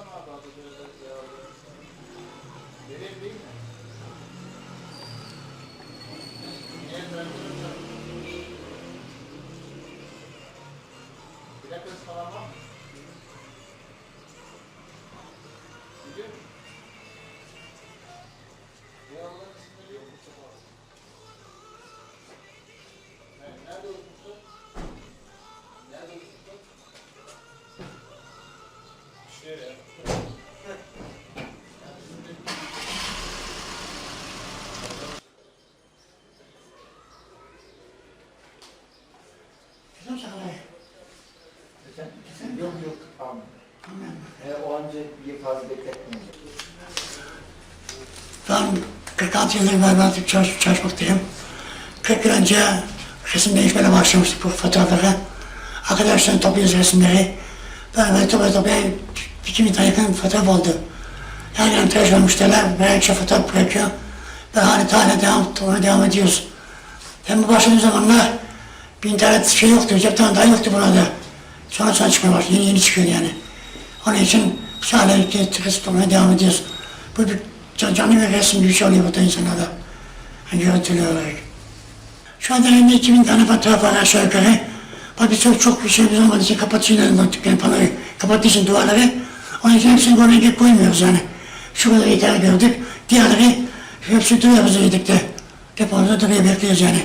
var mı abi Atatürk'e yararlı? Derin değil mi? Evet, ben Bir dakika falan var mı? Gidiyor musun? Yok yok tamam. E, o anca bir fazla bekletmeyin. Ben 46 yıldır beraber çalış, çalışmaktayım. 40 yıl önce resim değişmeye başlamıştık bu fotoğraflara. Arkadaşlar topluyoruz resimleri. Beraber toplaya toplaya 2000 tane yakın fotoğraf oldu. Yani enteresan var müşteriler, veya fotoğraf bırakıyor. Ve hani tane devam, devam, devam ediyoruz. Ben bu başladığım zamanlar bir internet şey yoktu, cep telefonu yoktu burada. Sonra sonra çıkmaya başladı, yeni yeni çıkıyor yani. Onun için hala resim tutmaya devam ediyoruz. Bu bir can- canlı bir resim gibi bir şey oluyor burada insanlarda. Yani görüntülü olarak. Şu anda elimde 2000 tane fotoğraf var aşağı yukarı. Bak biz çok, çok bir şeyimiz olmadığı için kapatıyorlar dükkan panoyu. Kapattığı için duvarları. Onun için hepsini oraya koymuyoruz yani. Şu kadar yeter gördük. Diğerleri hepsi duruyor bize yedikte. Depoda duruyor bekliyoruz yani.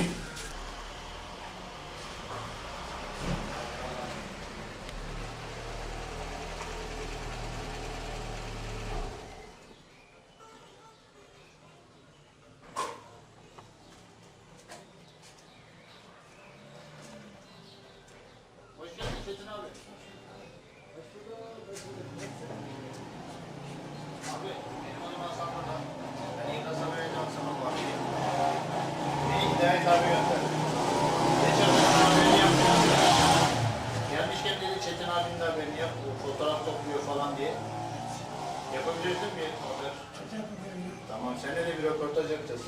Yapabilirsin mi? Tamam, seninle de bir röportaj yapacağız.